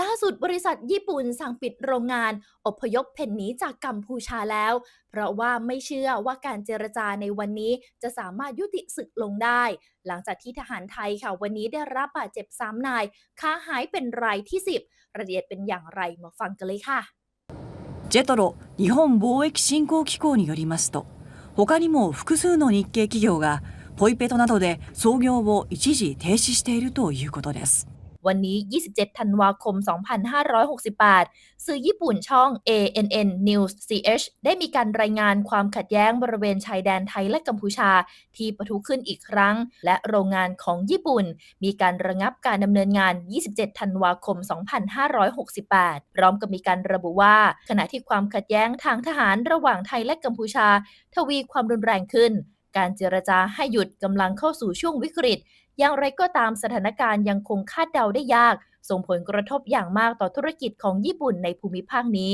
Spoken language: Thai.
ล่าสุดบริษัทญี่ปุ่นสั่งปิดโรงงาน อพยพเพ่นหนีจากกัมพูชาแล้ว เพราะว่าไม่เชื่อว่าการเจรจาในวันนี้จะสามารถยุติศึกลงได้ หลังจากที่ทหารไทยค่ะ วันนี้ได้รับบาดเจ็บ3นายค้าหายเป็นรายที่ 10รายละเอียดเป็นอย่างไรมาฟังกันเลยค่ะ ジェトロ日本貿易振興機構によりますと他にも複数の日系企業がポイペトなどで操業を一時停止しているということです วันนี้ 27 ธันวาคม 2568 สื่อญี่ปุ่นช่อง ANN News CH ได้มีการรายงานความขัดแย้งบริเวณชายแดนไทยและกัมพูชา ที่ปะทุขึ้นอีกครั้ง และโรงงานของญี่ปุ่น มีการระงับการดำเนินงาน 27 ธันวาคม 2568 พร้อมกับมีการระบุว่า ขณะที่ความขัดแย้งทางทหารระหว่างไทยและกัมพูชา ทวีความรุนแรงขึ้น การเจรจาให้หยุดกำลังเข้าสู่ช่วงวิกฤต อย่างไรก็ตามสถานการณ์ยังคงคาดเดาได้ยาก ส่งผลกระทบอย่างมากต่อธุรกิจของญี่ปุ่นในภูมิภาคนี้